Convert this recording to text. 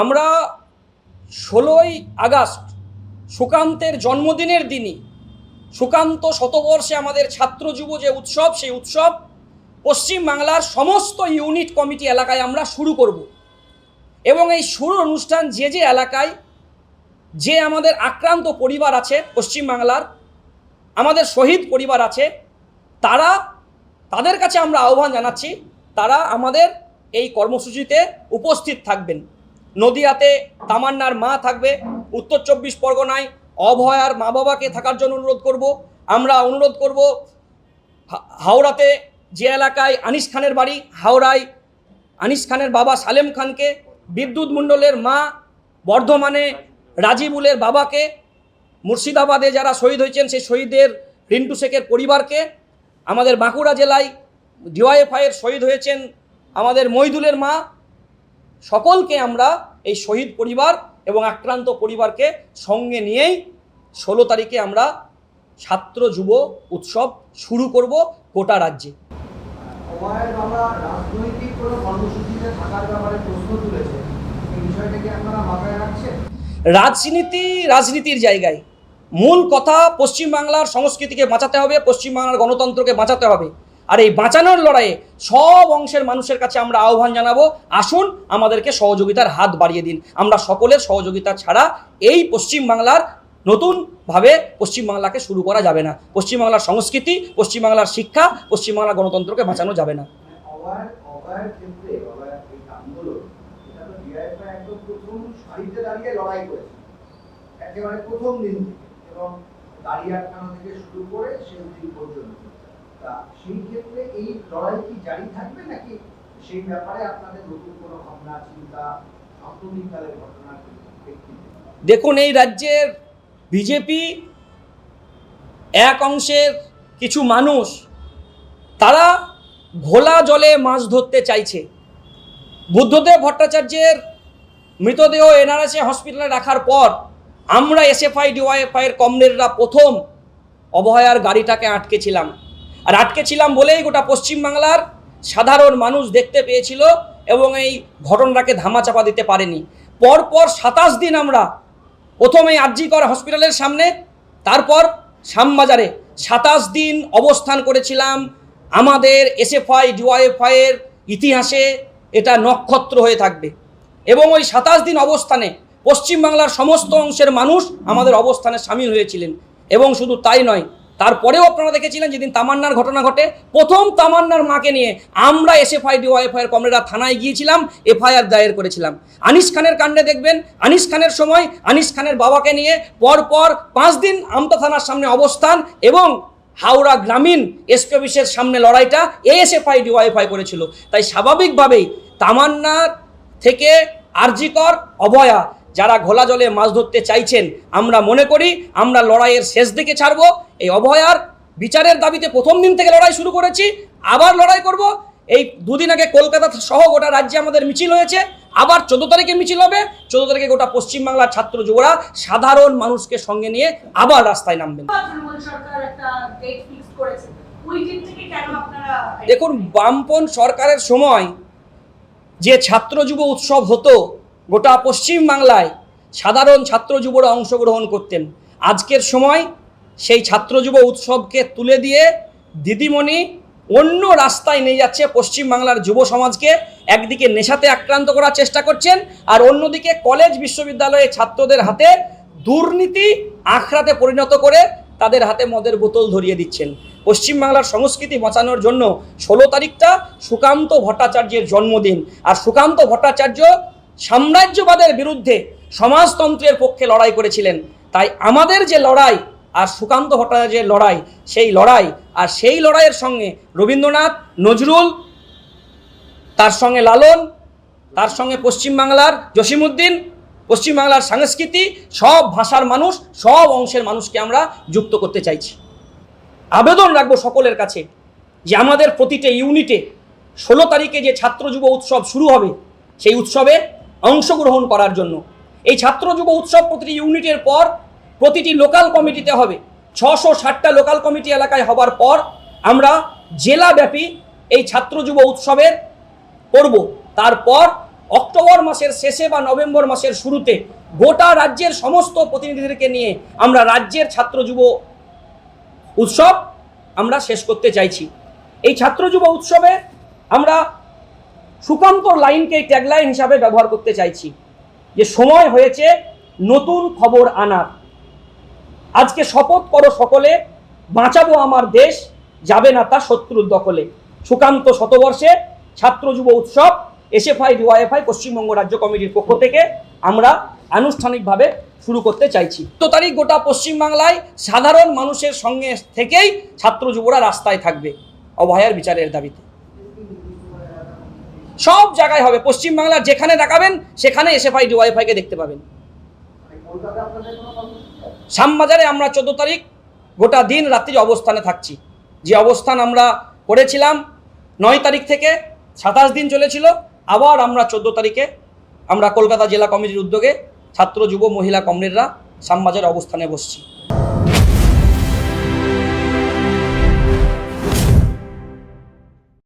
আমরা ষোলোই আগস্ট সুকান্তের জন্মদিনের দিনই, সুকান্ত শতবর্ষে আমাদের ছাত্র যুব যে উৎসব, সেই উৎসব পশ্চিম বাংলার সমস্ত ইউনিট কমিটি এলাকায় আমরা শুরু করব। এবং এই শুরুর অনুষ্ঠান যে যে এলাকায়, যে আমাদের আক্রান্ত পরিবার আছে পশ্চিম বাংলার, আমাদের শহীদ পরিবার আছে, তারা, তাদের কাছে আমরা আহ্বান জানাচ্ছি, তারা আমাদের এই কর্মসূচিতে উপস্থিত থাকবেন। নদিয়াতে তামান্নার মা থাকবে। উত্তর চব্বিশ পরগনায় অভয়ার মা বাবাকে থাকার জন্য অনুরোধ করব। আমরা অনুরোধ করব হাওড়াতে যে এলাকায় আনিস খানের বাড়ি, হাওড়ায় আনিস খানের বাবা সালেম খানকে, বিদ্যুৎ মণ্ডলের মা বর্ধমানে রাজিবুলের বাবাকে, মুর্শিদাবাদে যারা শহীদ হয়েছেন সেই শহীদের রিন্টু শেখের পরিবারকে, আমাদের বাঁকুড়া জেলায় ডিওয়াইএফআইয়ের শহীদ হয়েছেন আমাদের মইদুলের মা সকলকে আমরা এই শহীদ পরিবার এবং আক্রান্ত পরিবারকে সঙ্গে নিয়েই ষোলো তারিখে আমরা ছাত্র যুব উৎসব শুরু করব গোটা রাজ্যে। রাজনীতি রাজনীতির জায়গায়। মূল কথা পশ্চিমবাংলার সংস্কৃতিকে বাঁচাতে হবে পশ্চিমবাংলার গণতন্ত্রকে বাঁচাতে হবে। আর এই বাঁচানোর লড়াইয়ে সব অংশের মানুষের কাছে আমরা আহ্বান জানাব, আসুন আমাদেরকে সহযোগিতার হাত বাড়িয়ে দিন। আমরা সকলের সহযোগিতা ছাড়া এই পশ্চিমবাংলার নতুনভাবে পশ্চিমবাংলাকে শুরু করা যাবে না। পশ্চিমবাংলার সংস্কৃতি, পশ্চিমবাংলার শিক্ষা পশ্চিমবাংলার গণতন্ত্রকে বাঁচানো যাবে না। দাঁড়িয়ে আটকানো থেকে শুরু করে শেষ দিন পর্যন্ত। তা সেই ক্ষেত্রে এই লড়াই কি জারি থাকবে নাকি সেই ব্যাপারে আপনাদের নতুন কোনো ভাবনা, চিন্তা সাম্প্রতিককালের প্রেক্ষিতে দেখুন, এই রাজ্যের বিজেপি এক অংশের কিছু মানুষ, তারা ঘোলা জলে মাছ ধরতে চাইছে। বুদ্ধদেব ভট্টাচার্যের মৃতদেহ এনআরএসএ হসপিটালে রাখার পর আমরা এসএফআই ডিওয়াইএফআইয়ের কমরেডরা প্রথম অবহায়ার গাড়িটাকে আটকেছিলাম। আর আটকে ছিলাম বলেই গোটা পশ্চিমবাংলার সাধারণ মানুষ দেখতে পেয়েছিল এবং এই ঘটনাটাকে ধামাচাপা দিতে পারেনি। পরপর সাতাশ দিন আমরা প্রথমে আরজিকর হসপিটালের সামনে, তারপর শ্যামবাজারে সাতাশ দিন অবস্থান করেছিলাম আমাদের এসএফআই ডিওয়াইএফআইয়ের ইতিহাসে এটা নক্ষত্র হয়ে থাকবে। এবং ওই সাতাশ দিন অবস্থানে পশ্চিমবাংলার সমস্ত অংশের মানুষ আমাদের অবস্থানে সামিল হয়েছিলেন। এবং শুধু তাই নয় তারপরেও আপনারা দেখেছিলেন যেদিন তামান্নার ঘটনা ঘটে, প্রথম তামান্নার মাকে নিয়ে আমরা এসএফআই, ডিওয়াইএফআইয়ের কমরেডরা থানায় গিয়েছিলাম, এফআইআর দায়ের করেছিলাম। আনিস খানের কাণ্ডে দেখবেন, আনিস খানের সময় আনিস খানের বাবাকে নিয়ে পরপর পাঁচ দিন আমতা থানার সামনে অবস্থান এবং হাওড়া গ্রামীণ এসপি অফিসের সামনে লড়াইটা এএসএফআই, ডিওয়াইএফআই করেছিল। তাই স্বাভাবিকভাবেই তামান্নার থেকে আরজিকর অভয়া যারা ঘোলা জলে মাছ ধরতে চাইছেন আমরা মনে করি আমরা লড়াইয়ের শেষ দিকে ছাড়ব। এই অভয়ার বিচারের দাবিতে প্রথম দিন থেকে লড়াই শুরু করেছি আবার লড়াই করব। এই দুদিন আগে কলকাতা সহ গোটা রাজ্যে আমাদের মিছিল হয়েছে আবার চোদ্দ তারিখে মিছিল হবে। চোদ্দ তারিখে গোটা পশ্চিমবাংলার ছাত্র যুবরা সাধারণ মানুষকে সঙ্গে নিয়ে আবার রাস্তায় নামবেন। দেখুন বামপন সরকারের সময় যে ছাত্র যুব উৎসব হতো গোটা পশ্চিম বাংলায় সাধারণ ছাত্র যুবরা অংশগ্রহণ করতেন। আজকের সময় সেই ছাত্র যুব উৎসবকে তুলে দিয়ে দিদিমণি অন্য রাস্তায় নিয়ে যাচ্ছে পশ্চিম বাংলার যুব সমাজকে, একদিকে নেশাতে আক্রান্ত করার চেষ্টা করছেন আর অন্যদিকে কলেজ বিশ্ববিদ্যালয়ে ছাত্রদের হাতে দুর্নীতি আখড়াতে পরিণত করে তাদের হাতে মদের বোতল ধরিয়ে দিচ্ছেন। পশ্চিমবাংলার সংস্কৃতি বাঁচানোর জন্য ষোলো তারিখটা সুকান্ত ভট্টাচার্যের জন্মদিন। আর সুকান্ত ভট্টাচার্য সাম্রাজ্যবাদের বিরুদ্ধে সমাজতন্ত্রের পক্ষে লড়াই করেছিলেন। তাই আমাদের যে লড়াই আর সুকান্ত ভট্টাচার্যের লড়াই, সেই লড়াই আর সেই লড়াইয়ের সঙ্গে রবীন্দ্রনাথ, নজরুল, তার সঙ্গে লালন, তার সঙ্গে পশ্চিমবাংলার জসিমুদ্দিন পশ্চিমবাংলার সংস্কৃতি, সব ভাষার মানুষ, সব অংশের মানুষকে আমরা যুক্ত করতে চাইছি। আবেদন রাখব সকলের কাছে যে আমাদের প্রতিটা ইউনিটে ষোলো তারিখে যে ছাত্র যুব উৎসব শুরু হবে, সেই উৎসবে অংশগ্রহণ করার জন্য। এই ছাত্র যুব উৎসব প্রতিটি ইউনিটের পর প্রতিটি লোকাল কমিটিতে হবে। ছশো ষাটটা লোকাল কমিটি এলাকায় হবার পর আমরা জেলাব্যাপী এই ছাত্র যুব উৎসবের করব। তারপর অক্টোবর মাসের শেষে বা নভেম্বর মাসের শুরুতে গোটা রাজ্যের সমস্ত প্রতিনিধিদেরকে নিয়ে আমরা রাজ্যের ছাত্র যুব উৎসব আমরা শেষ করতে চাইছি। এই ছাত্র যুব উৎসবে আমরা সুকান্ত লাইনকে ট্যাগলাইন হিসাবে ব্যবহার করতে চাইছি। যে সময় হয়েছে, নতুন খবর আনার। আজকে শপথ করো সকলে, বাঁচাবো আমার দেশ, যাবে না তা শত্রুর দখলে। সুকান্ত শতবর্ষে ছাত্র যুব উৎসব এসএফআই ডিওয়াইএফআই পশ্চিমবঙ্গ রাজ্য কমিটির পক্ষ থেকে আমরা আনুষ্ঠানিকভাবে শুরু করতে চাইছি। তো তারিখ গোটা পশ্চিমবাংলায় সাধারণ মানুষের সঙ্গে থেকেই ছাত্র যুবরা রাস্তায় থাকবে অভয়ার বিচারের দাবিতে। সব জায়গায় হবে। পশ্চিমবাংলার যেখানে দেখাবেন, সেখানে এসএফআই ডিওয়াইএফআইকে দেখতে পাবেন? শ্যামবাজারে আমরা চোদ্দ তারিখ গোটা দিন রাত্রি অবস্থানে থাকছি। যে অবস্থান আমরা করেছিলাম, নয় তারিখ থেকে সাতাশ দিন চলেছিল, আবার আমরা চোদ্দ তারিখে আমরা কলকাতা জেলা কমিটির উদ্যোগে ছাত্র, যুব, মহিলা, কমরেডরা শ্যামবাজারে অবস্থানে বসছি।